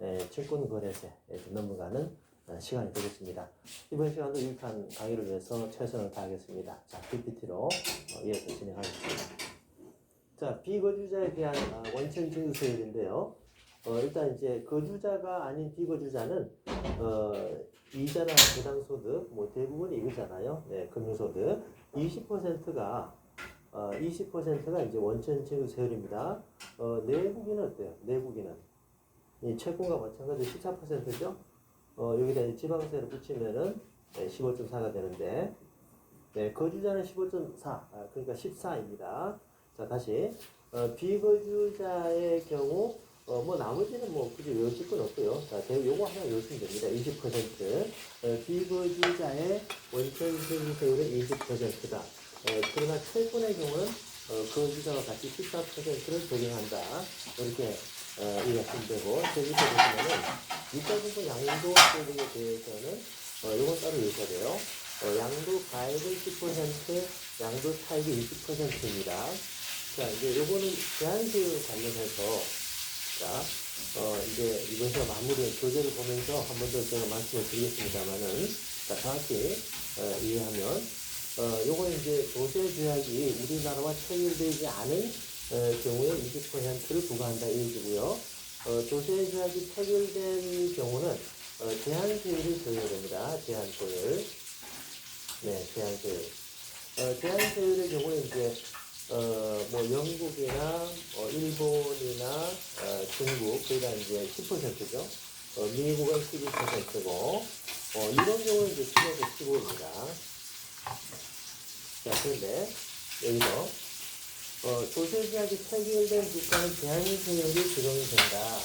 예, 증권거래세 이렇게 넘어가는 어, 시간이 되겠습니다. 이번 시간도 유익한 강의를 위해서 최선을 다하겠습니다. 자, PPT로 이어서 진행하겠습니다. 자, 비거주자에 대한 아, 원천 징수세율인데요. 어, 일단 이제 거주자가 아닌 비거주자는 어, 이자나 부당소득, 뭐 대부분이 이거잖아요. 네, 금융소득 20%가 어, 20%가 이제 원천 징수세율입니다. 어, 내국인은 어때요? 내국인은 이 채권과 마찬가지로 14%죠. 어, 여기다 이제 지방세를 붙이면은 네, 15.4가 되는데, 네, 거주자는 15.4, 아, 그러니까 14입니다. 자, 다시 어, 비거주자의 경우 어, 뭐 나머지는 뭐 굳이 외우실 건 없고요. 자, 대 요거 하나 외우시면 됩니다. 20% 어, 비거주자의 원천 세율은 20%다. 어, 그러나 채권의 경우는 어, 거주자와 같이 14%를 적용한다. 이렇게 어, 이해하시면 되고 여기서 보시면은 유가증권 양도 소득에 대해서는 어, 요건 따로 외우셔야 돼요. 어, 양도 가액은 10%, 양도 차익이 20%입니다. 자, 이제 요거는 제한세율 관련해서 자, 어, 이제 이번 시간 마무리 교재를 보면서 한 번 더 제가 말씀을 드리겠습니다만은 자, 정확히 어, 이해하면 어, 요거는 이제 조세 조약이 우리나라와 체결되지 않은 어, 경우에 20%를 부과한다 이 얘기고요. 어, 조세 조약이 체결된 경우는 어, 제한세율이 적용됩니다. 제한세율. 네, 제한세율. 어, 제한세율의 경우는 이제 어, 뭐 영국이나 어, 일본이나 어, 중국 그러니까 이제 10%죠. 어, 미국은 12%고 어, 이런 경우는 이제 10에서 15입니다. 자, 그런데 여기서 어, 조세제약이 체결된 국가는 제한세율이 적용이 된다.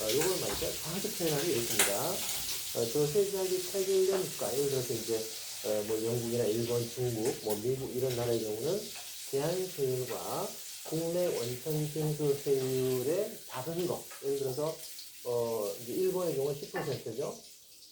어, 요걸 말이죠. 과학적 표현하기 이렇습니다. 어, 조세제약이 체결된 국가, 예를 들어서 이제 어, 뭐 영국이나 일본, 중국, 뭐 미국 이런 나라의 경우는 제한세율과 국내 원천 징수 세율의 작은 거, 예를 들어서 어, 이제 일본의 경우는 10%죠.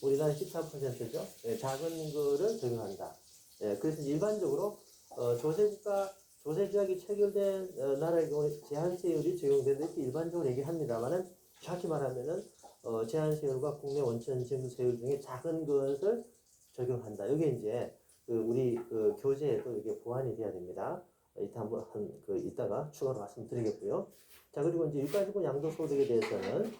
우리나라 14%죠. 예, 작은 거를 적용한다. 예, 그래서 일반적으로 어, 조세국가 조세제약이 체결된 어, 나라의 경우에 제한세율이 적용되는 이렇게 일반적으로 얘기합니다만은 정확히 말하면은 어, 제한세율과 국내 원천 징수세율 중에 작은 것을 적용한다. 이게 이제 그 우리 그 교재에도 이게 보완이 돼야 됩니다. 어, 이따 한번 한, 그 이따가 추가로 말씀드리겠고요. 자 그리고 이제 유가지고 양도소득에 대해서는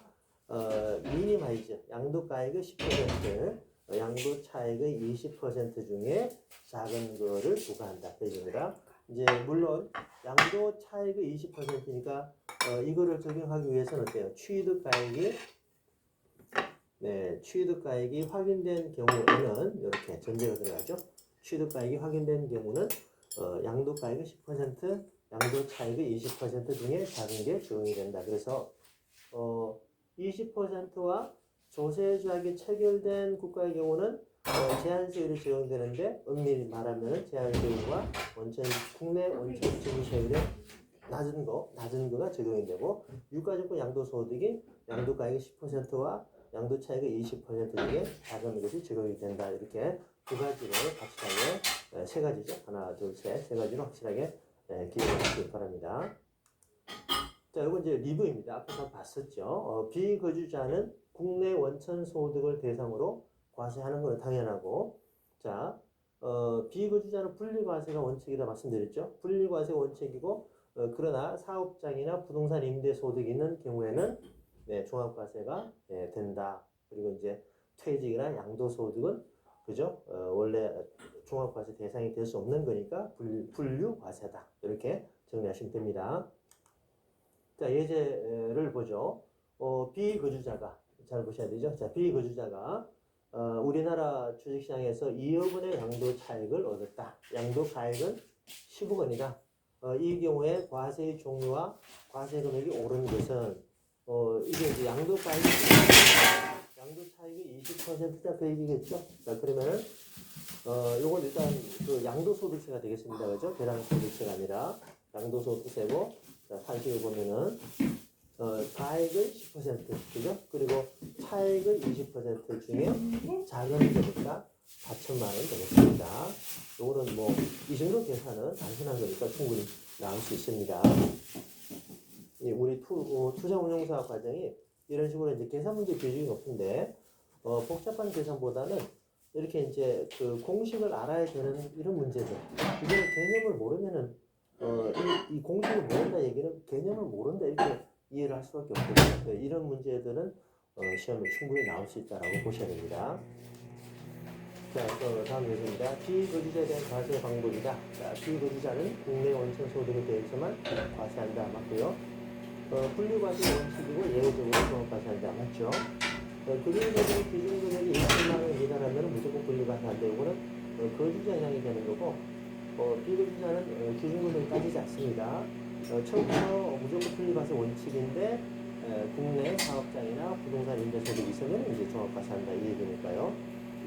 어, 미니마이즈 양도가액의 10%, 어, 양도 차액의 20% 중에 작은 거를 부과한다. 그 얘기입니다. 이제 물론 양도 차익의 20%니까 어, 이거를 적용하기 위해서는 어때요? 취득가액이 네, 취득가액이 확인된 경우에는 이렇게 전제가 들어가죠. 취득가액이 확인된 경우는 어, 양도가액의 10%, 양도 차익의 20% 중에 작은 게 적용이 된다. 그래서 어, 20%와 조세조약이 체결된 국가의 경우는 어, 제한세율이 적용되는데 엄밀히 말하면 제한세율과 원천 국내 원천 증세율의 낮은 거 낮은 거가 적용이 되고 유가증권 양도소득이 양도가액의 10%와 양도 차익의 20% 중에 작은 것이 적용이 된다 이렇게 두 가지를 확실하게 에, 세 가지죠 하나 둘셋세 가지로 확실하게 에, 기억하시기 바랍니다. 자, 이건 이제 리뷰입니다. 앞에서 봤었죠. 어, 비거주자는 국내 원천 소득을 대상으로 과세하는 건 당연하고, 자, 어, 비거주자는 분리과세가 원칙이라 말씀드렸죠. 분리과세가 원칙이고, 어, 그러나 사업장이나 부동산 임대 소득이 있는 경우에는 네, 종합과세가 네, 된다. 그리고 이제 퇴직이나 양도소득은 그죠? 어, 원래 종합과세 대상이 될 수 없는 거니까 분류, 분류과세다. 이렇게 정리하시면 됩니다. 자, 예제를 보죠. 어, 비거주자가, 잘 보셔야 되죠. 자, 비거주자가, 어, 우리나라 주식시장에서 2억 원의 양도 차익을 얻었다. 양도 가액은 10억 원이다. 어, 이 경우에 과세의 종류와 과세 금액이 오른 것은, 어, 이게 이제 양도 가액이, 양도 차익이 20%다 그 얘기겠죠. 자, 그러면은, 어, 요건 일단 그 양도 소득세가 되겠습니다. 그죠? 계량 소득세가 아니라 양도 소득세고, 자, 상식을 보면은 어, 가액의 10% 그죠? 그리고 차액의 20% 중에 작은 거니까 4천만 원 되겠습니다. 요거는 뭐 이 정도 계산은 단순한 거니까 충분히 나올 수 있습니다. 이 우리 투, 어, 투자운용사 과정이 이런 식으로 이제 계산 문제 비중이 높은데 어, 복잡한 계산보다는 이렇게 이제 그 공식을 알아야 되는 이런 문제들 이거는 개념을 모르면은 어, 이, 이 공식을 모른다 얘기는 개념을 모른다 이렇게 이해를 할 수밖에 없거든요. 그래서 이런 문제들은 어, 시험에 충분히 나올 수 있다라고 보셔야 됩니다. 자, 또 다음 예제입니다. 비거주자에 대한 과세 방법이다. 자, 비거주자는 국내 원천 소득에 대해서만 과세한다 맞고요. 어, 분류과세 원칙이고 예외적으로 종합과세한다 맞죠? 어, 금융적으로 기준 금액이 2천만 원 미달하면 무조건 분류과세한다. 이거는 어, 거주자 해당이 되는 거고 어, 비거주자는 어, 기준 금액이 따지지 않습니다. 어, 처음부터 무조건 분류과세 원칙인데 에, 국내 사업장이나 부동산 임대소득이 있으면 이제 종합과세 한다 이 얘기니까요.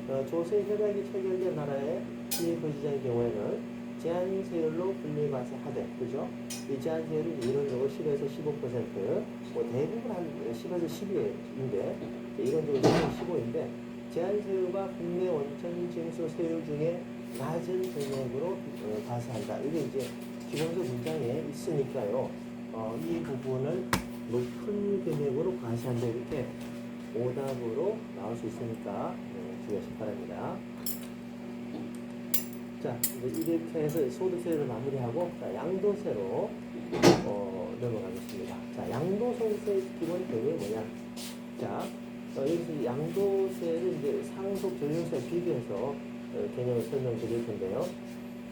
어, 조세 협약이 체결된 나라의 비거주자의 경우에는 제한 세율로 분리과세 하되 그죠? 이 제한 세율이 이론적으로 10에서 15%, 뭐 대부분 한 10에서 12인데 이론적으로 15인데 제한 세율과 국내 원천 징수 세율 중에 낮은 금액으로 어, 과세한다. 이게 이제 기본적 문장에 있으니까요. 어, 이 부분을 높은 금액으로 과세한다 이렇게 오답으로 나올 수 있으니까 네, 주의하시기 바랍니다. 자, 이렇게 해서 소득세를 마무리하고 자, 양도세로 어, 넘어가겠습니다. 자, 양도소득세의 기본 개념이 뭐냐? 자, 어, 여기서 양도세를 이제 상속 전용세 비교해서 어, 개념을 설명드릴 텐데요.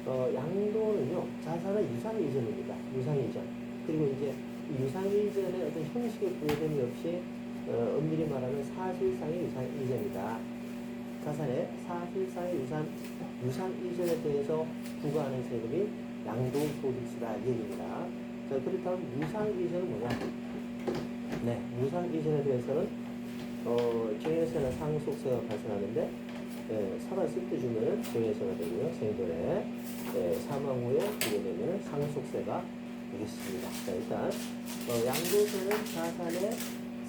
어, 양도는요, 자산의 유상 이전입니다. 유상 이전. 그리고 이제 이 유상 이전의 어떤 형식의 부여됨이 없이 어, 엄밀히 말하면 사실상의 유상 이전이다. 자산의 사실상의 유산, 유산 이전에 대해서 부과하는 세금이 양도 소득세다 이 얘기입니다. 자, 그렇다면 유상 이전은 뭐냐? 네, 유상 이전에 대해서는 어, 정액세나 상속세가 발생하는데 예, 살아있을 때 주면은 정액세가 되고요. 생전에 예, 사망 후에 주게 되면 상속세가 되겠습니다. 자, 일단 어, 양도세는 자산의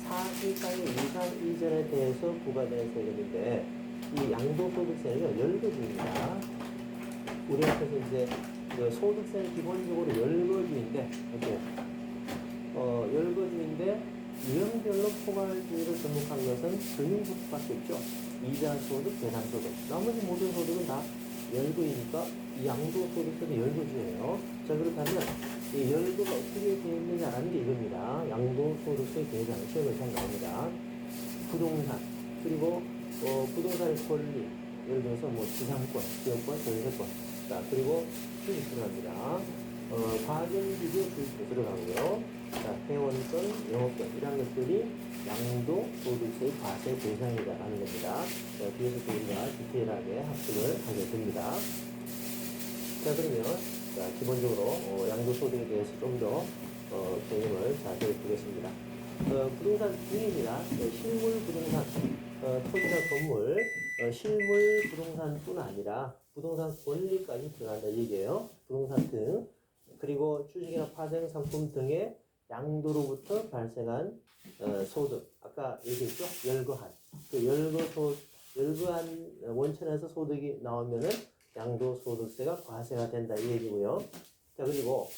사실상의 유상 이전에 대해서 부과되는 세금인데 이 양도소득세는요 열거주입니다. 우리 앞에서 이제 그 소득세는 기본적으로 열거주인데 이렇게 어 열거주인데 유형별로 포괄주의를 접목한 것은 금융소득밖에 없죠. 이자 소득, 배당 소득. 나머지 모든 소득은 다 열거이니까 이 양도 소득세는 열거주예요. 자 그렇다면 이 열거가 어떻게 되어 있느냐라는 게 이겁니다. 양도 소득세 계산 시험에 잘 나옵니다. 부동산 그리고 어, 부동산의 권리, 예를 들어서 뭐 지상권, 지역권, 전세권, 자, 그리고 주식 들어갑니다. 어, 과정비교 주식도 들어가고요. 자, 회원권, 영업권, 이런 것들이 양도 소득세의 과세 대상이다라는 겁니다. 자, 뒤에서 또 우리가 디테일하게 학습을 하게 됩니다. 자, 그러면, 자, 기본적으로, 어, 양도 소득에 대해서 좀 더, 어, 개념을 자세히 보겠습니다. 어, 부동산 등입니다. 어, 실물 부동산, 어, 토지나 건물, 어, 실물 부동산뿐 아니라 부동산 권리까지 들어간다 이 얘기예요. 부동산 등 그리고 주식이나 파생 상품 등의 양도로부터 발생한 어, 소득 아까 얘기했죠 열거한 그 열거 소 열거한 원천에서 소득이 나오면은 양도소득세가 과세가 된다 이 얘기고요. 자 그리고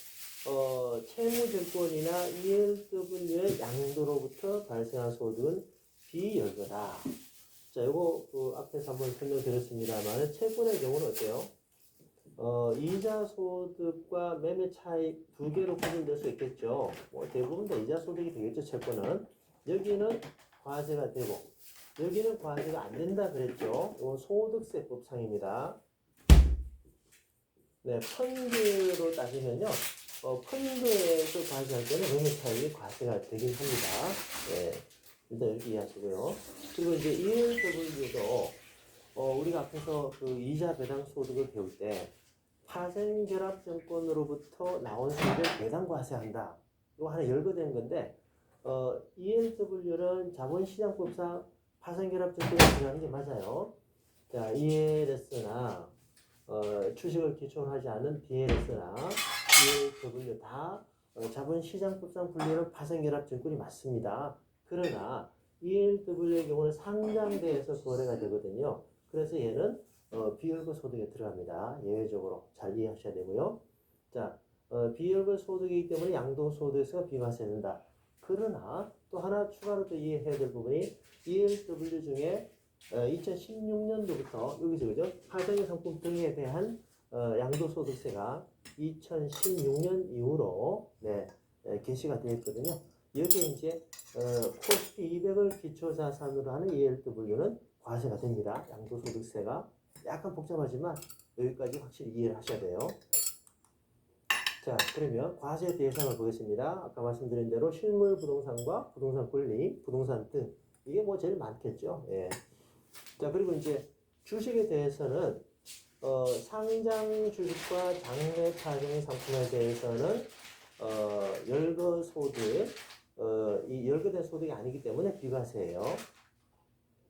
어, 채무증권이나 ELW의 양도로부터 발생한 소득은 비열거다. 자, 이거 그 앞에서 한번 설명드렸습니다만 채권의 경우는 어때요? 어, 이자 소득과 매매 차익 두 개로 구분될 수 있겠죠. 뭐 대부분 다 이자 소득이 되겠죠. 채권은 여기는 과세가 되고 여기는 과세가 안 된다 그랬죠. 이건 소득세법상입니다. 네, 펀드로 따지면요. 어, 펀드에서 과세할 때는 매매 차익이 과세가 되긴 합니다. 네. 일단 이렇게 이해하시고요. 그리고 이제 ELW도 어, 우리가 앞에서 그 이자 배당 소득을 배울 때 파생결합 증권으로부터 나온 수익을 배당 과세한다. 이거 하나 열거된 건데 어, ELW는 자본시장법상 파생결합 증권이 들어가는 게 맞아요. 자, ELS나 어, 주식을 기초로 하지 않은 BLS나 ELW 다 어, 자본시장법상 분류는 파생결합 증권이 맞습니다. 그러나 ELW의 경우는 상장대에서 거래가 되거든요. 그래서 얘는 어, 비열거 소득에 들어갑니다. 예외적으로 잘 이해하셔야 되고요. 자, 어, 비열거 소득이기 때문에 양도소득세가 비과세된다. 그러나 또 하나 추가로 또 이해해야 될 부분이 ELW 중에 2016년도부터 여기서 그죠? 파생의 상품 등에 대한 어, 양도소득세가 2016년 이후로 네, 에, 개시가 되었거든요. 여기에 이제 어, 코스피 200을 기초자산으로 하는 ELW는 과세가 됩니다. 양도소득세가 약간 복잡하지만 여기까지 확실히 이해를 하셔야 돼요. 자, 그러면 과세 대상을 보겠습니다. 아까 말씀드린 대로 실물 부동산과 부동산 권리, 부동산 등 이게 뭐 제일 많겠죠. 예. 자, 그리고 이제 주식에 대해서는 어, 상장 주식과 장외 파생 상품에 대해서는 어, 열거 소득, 어, 이 열거된 소득이 아니기 때문에 비과세예요.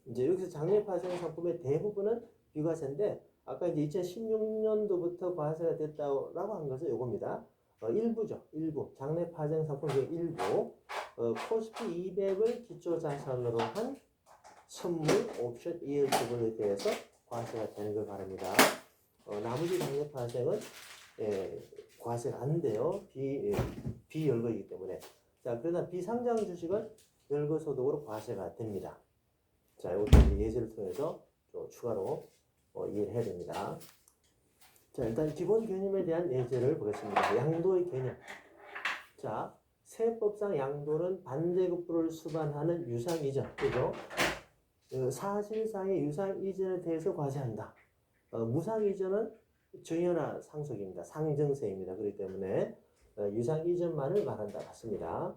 이제 여기서 장외 파생 상품의 대부분은 비과세인데 아까 이제 2016년도부터 과세가 됐다라고 한 것은 요겁니다. 어, 일부죠. 일부. 장내 파생 상품 중 일부. 어, 코스피 200을 기초 자산으로 한 선물, 옵션, ELW에 대해서 과세가 되는 걸 바랍니다. 어, 나머지 장내 파생은 예, 과세가 안 돼요. 비, 예, 비열거이기 때문에. 자, 그러나 비상장 주식은 열거 소득으로 과세가 됩니다. 자, 이것도 예제를 통해서 또 추가로 어, 이해를 해야 됩니다. 자, 일단 기본 개념에 대한 예제를 보겠습니다. 양도의 개념. 자, 세법상 양도는 반대급부를 수반하는 유상 이전, 그죠? 그 사실상의 유상 이전에 대해서 과세한다. 어, 무상 이전은 정연화 상속입니다. 상정세입니다. 그렇기 때문에 어, 유상 이전만을 말한다. 같습니다.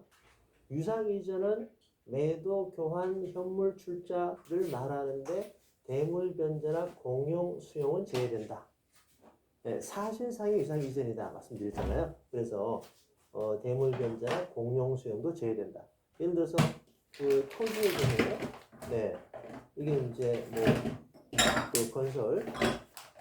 유상 이전은 매도, 교환, 현물 출자를 말하는데 대물 변제나 공용 수용은 제외된다. 네, 사실상의 유상 이전이다 말씀드렸잖아요. 그래서 어, 대물 변제나 공용 수용도 제외된다. 예를 들어서 그 토지의 경우에 네 이게 이제 뭐그 건설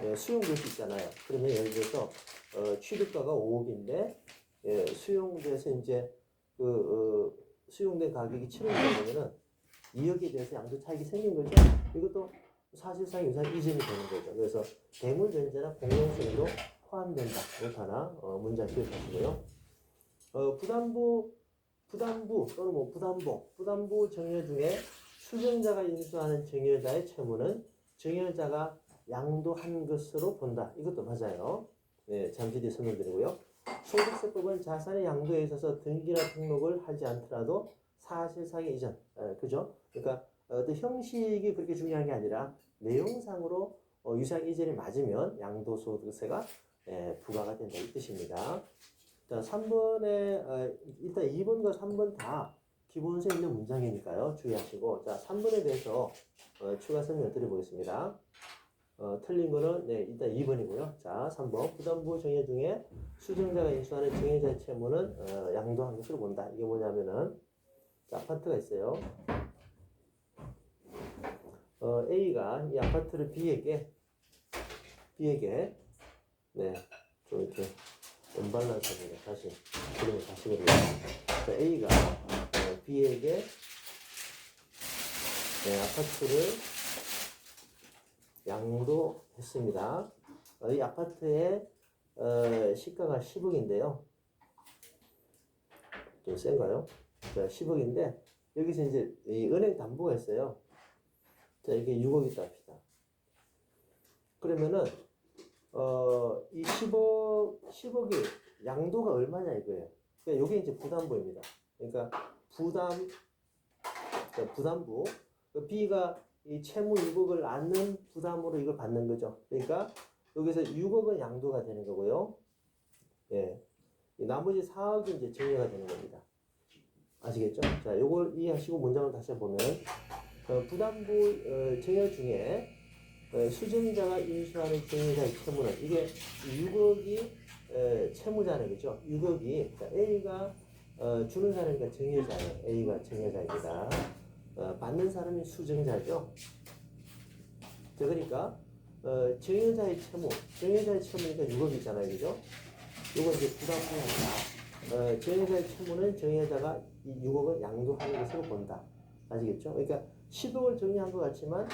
예, 수용될 수 있잖아요. 그러면 예를 들어서 어, 취득가가 5억인데 예, 수용돼서 이제 그 어, 수용된 가격이 7억이 되면은 2억에 대해서 양도 차익이 생긴 거죠. 이것도 사실상 유산 이전이 되는 거죠. 그래서 대물 변제나 공용수용도 포함된다. 이렇게 하나 어, 문장 기억하시고요. 어, 부담부 부담부 또는 뭐 부담복 부담부 정여 중에 수정자가 인수하는 정여자의 채무는 정여자가 양도한 것으로 본다. 이것도 맞아요. 네, 잠시 뒤에 설명드리고요. 소득세법은 자산의 양도에 있어서 등기나 등록을 하지 않더라도 사실상의 이전, 에, 그죠? 그러니까 어떤 형식이 그렇게 중요한 게 아니라 내용상으로 어, 유상 이전이 맞으면 양도소득세가 에, 부과가 된다 이 뜻입니다. 자, 3번에 어, 일단 2번과 3번 다 기본세 있는 문장이니까요. 주의하시고 자, 3번에 대해서 어, 추가 설명 드려보겠습니다. 어, 틀린 거는 네, 일단 2번이고요. 자, 3번 부담부 정해 중에 수정자가 인수하는 정해자의 채무는 어, 양도한 것으로 본다. 이게 뭐냐면은 자, 아파트가 있어요. 어, A가 이 아파트를 B에게 B에게 네, 좀 이렇게 언발란스입니다. 다시 그림을 다시 그리요 자, A가 어, B에게 네, 아파트를 양도 했습니다. 어, 이 아파트의 어, 시가가 10억인데요. 좀 센가요? 자, 10억인데 여기서 이제 이 은행 담보가 있어요. 자, 이게 6억이 있다 합시다. 그러면은 어, 이 10억 10억이 양도가 얼마냐 이거예요. 그러니까 이게 이제 부담부입니다. 그러니까 부담 그러니까 부담부 그 B가 이 채무 6억을 안는 부담으로 이걸 받는 거죠. 그러니까 여기서 6억은 양도가 되는 거고요. 예. 이 나머지 4억이 이제 정리가 되는 겁니다. 아시겠죠? 자, 요걸 이해하시고 문장을 다시 보면 어, 부담부 어, 정여 중에 어, 수증자가 인수하는 정여자의 채무는 이게 6억이 어, 채무자는 거죠. 6억이 그러니까 A가 어, 주는 사람이니까 정여자예요. A가 정여자입니다. 어, 받는 사람이 수증자죠. 자, 그러니까 어, 정여자의 채무, 정여자의 채무니까 6억이잖아요, 그죠? 요거 이제 부담부입니다. 어, 정여자의 채무는 정여자가 이 6억을 양도하는 것으로 본다. 아시겠죠? 그러니까 10억을 정리한 것 같지만,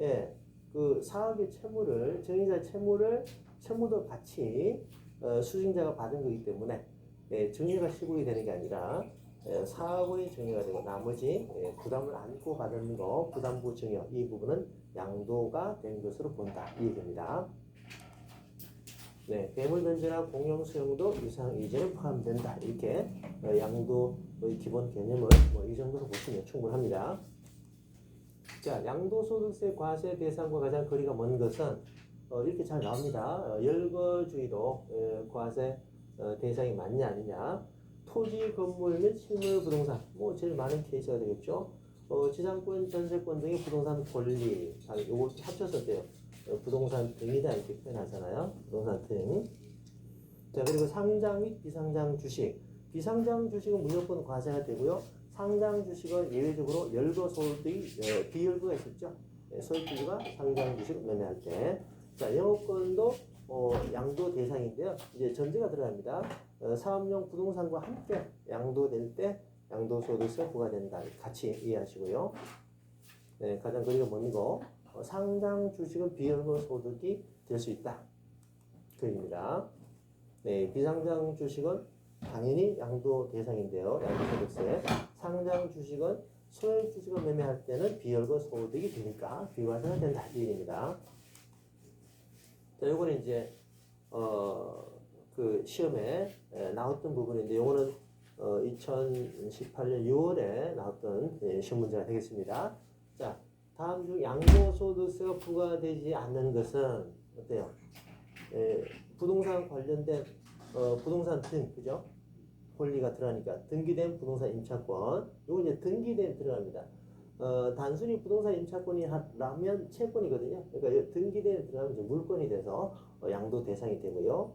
예, 그 4억의 채무를, 정여자의 채무를, 채무도 같이 어, 수증자가 받은 거기 때문에, 예, 정리가 10억이 되는 게 아니라, 예, 사고의 증여가 되고 나머지 예, 부담을 안고 받는 거 부담부 증여 이 부분은 양도가 된 것으로 본다 이 얘기입니다. 네, 괴물 변제나 공용 수용도 유상 이전에 포함된다 이렇게 어, 양도의 기본 개념을 뭐 이 정도로 보시면 충분합니다. 자, 양도소득세 과세 대상과 가장 거리가 먼 것은 어, 이렇게 잘 나옵니다. 어, 열거주의도 에, 과세 어, 대상이 맞냐 아니냐. 토지, 건물 및 실물 부동산 뭐 제일 많은 케이스가 되겠죠. 어, 지상권, 전세권 등의 부동산 권리 아, 요거 합쳐서 돼요. 어, 부동산 등이다 이렇게 표현하잖아요. 부동산 등. 자 그리고 상장 및 비상장 주식. 비상장 주식은 무조건 과세가 되고요. 상장 주식은 예외적으로 열거 소득이 어, 비열거가 있었죠. 예, 소액주주가 상장 주식 매매할 때. 자 영업권도 어, 양도 대상인데요. 이제 전제가 들어갑니다. 어, 사업용 부동산과 함께 양도될 때 양도소득세 부과된다. 같이 이해하시고요. 네, 가장 거리가 먼 거. 어, 상장 주식은 비연거 소득이 될 수 있다. 그 얘기입니다. 네, 비상장 주식은 당연히 양도 대상인데요. 양도소득세. 상장 주식은 소액 주식을 매매할 때는 비연거 소득이 되니까 비과세가 된다. 이 얘기입니다. 자, 요거는 이제 어, 그 시험에 에, 나왔던 부분인데 요거는 어, 2018년 6월에 나왔던 예, 시험 문제가 되겠습니다. 자, 다음 중 양도소득세가 부과되지 않는 것은 어때요? 예, 부동산 관련된 어, 부동산 등 그죠? 권리가 들어가니까 등기된 부동산 임차권 요거 이제 등기된 들어갑니다. 어, 단순히 부동산 임차권이라면 채권이거든요. 그러니까 이 등기된 들어가면 이제 물건이 돼서 어, 양도 대상이 되고요.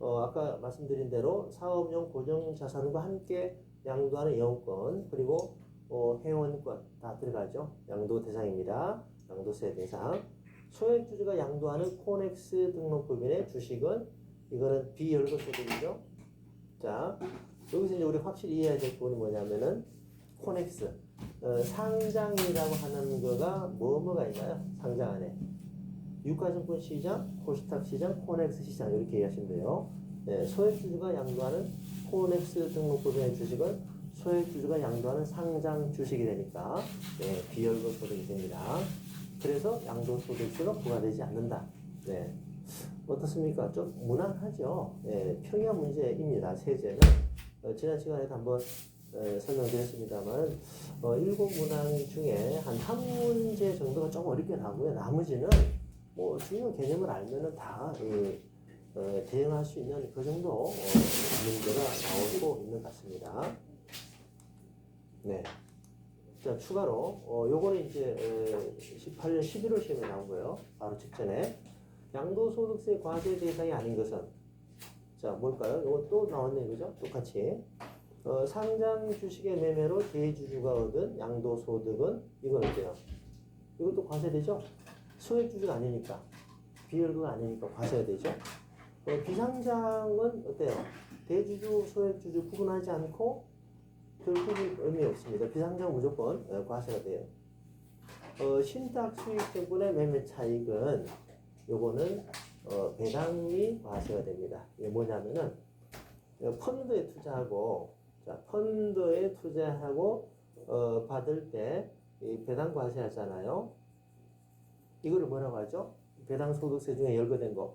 어, 아까 말씀드린 대로 사업용 고정 자산과 함께 양도하는 영권 그리고 어, 회원권 다 들어가죠. 양도 대상입니다. 양도세 대상. 소액주주가 양도하는 코넥스 등록법인의 주식은 이거는 비열거 소득이죠. 자, 여기서 이제 우리 확실히 이해해야 될 부분이 뭐냐면은 코넥스 어, 상장이라고 하는 거가 뭐 뭐가 있나요? 상장 안에 유가증권 시장, 코스닥 시장, 코넥스 시장 이렇게 이해하시면 돼요. 네, 소액주주가 양도하는 코넥스 등록법인의 주식은 소액 주주가 양도하는 상장 주식이 되니까 네, 비열거 소득이 됩니다. 그래서 양도 소득세가 부과되지 않는다. 네. 어떻습니까? 좀 무난하죠. 네, 평야 문제입니다. 세제는 어, 지난 시간에도 한번 에, 설명드렸습니다만 어, 일곱 문항 중에 한 한 문제 정도가 조금 어렵게 나오고요. 나머지는 뭐 중요 개념을 알면은 다 이, 어, 대응할 수 있는 그 정도 어, 문제가 나오고 있는 것 같습니다. 네. 자, 추가로, 어, 요거는 이제, 에, 18년 11월 시험에 나온 거예요. 바로 직전에. 양도소득세 과세 대상이 아닌 것은, 자, 뭘까요? 또 나왔네, 그죠? 똑같이. 어, 상장 주식의 매매로 대주주가 얻은 양도소득은, 이건 어때요? 이것도 과세되죠? 소액주주가 아니니까. 비율가 아니니까 과세가 되죠? 어, 비상장은 어때요? 대주주, 소액주주 구분하지 않고 결국은 의미 없습니다. 비상장 무조건 어, 과세가 돼요. 어, 신탁 수익증권의 매매 차익은 요거는 어, 배당이 과세가 됩니다. 이게 뭐냐면은 어, 펀드에 투자하고 자, 펀드에 투자하고 어, 받을 때이 배당 과세 하잖아요. 이거를 뭐라고 하죠? 배당 소득세 중에 열거된 거.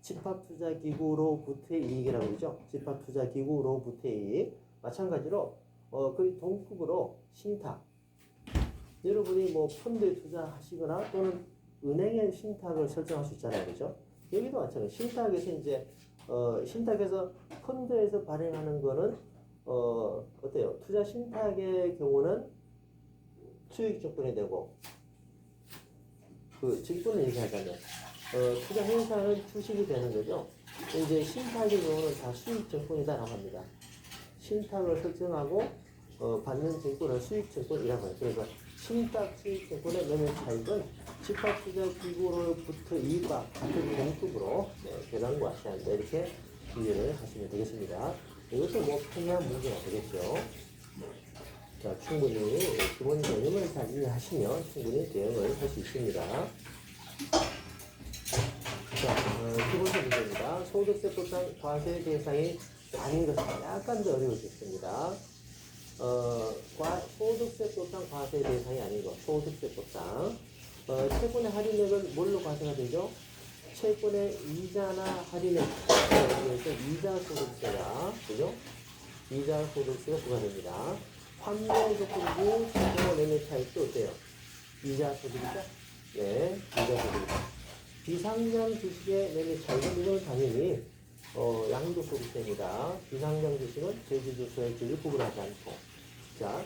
집합투자기구로부터의 이익이라고 그러죠. 집합투자기구로부터의 이익. 마찬가지로 어, 거의 동급으로 신탁. 여러분이 뭐 펀드에 투자하시거나 또는 은행에 신탁을 설정할 수 있잖아요. 그죠? 여기도 마찬가지. 신탁에서 이제, 어, 신탁에서 펀드에서 발행하는 거는, 어, 어때요? 투자 신탁의 경우는 수익 조건이 되고, 그 직권을 얘기하자면, 어, 투자 행사는 주식이 되는 거죠. 이제 신탁의 경우는 다 수익 증권이다라고 합니다. 신탁을 설정하고 어, 받는 증권을 수익 증권이라고 해요. 그래서 신탁 수익 증권의 매매 차익은 집합투자 기구로부터 이익과 같은 공급으로 네, 배당 과세한다 이렇게 이해를 하시면 되겠습니다. 이것도 뭐 평이한 문제가 되겠죠. 자, 충분히 기본 개념을 잘 이해하시면 충분히 대응을 할 수 있습니다. 자, 어, 두 번째 문제입니다. 소득세 보상 과세 대상이 아닌 것은 약간 더 어려워졌습니다. 어, 과, 소득세법상 과세 대상이 아니고 소득세법상 어, 채권의 할인액은 뭘로 과세가 되죠? 채권의 이자나 할인액 그래서 이자 소득세가 그죠? 이자 소득세가 부과됩니다. 환매 조건부 채권 매매 차익도 어때요? 이자 소득이죠? 네, 이자 소득이죠. 비상장 주식의 매매 차익은 이건 당연히 어, 양도소득세입니다. 비상장 주식은 제주도 소액주를 구분하지 않고 자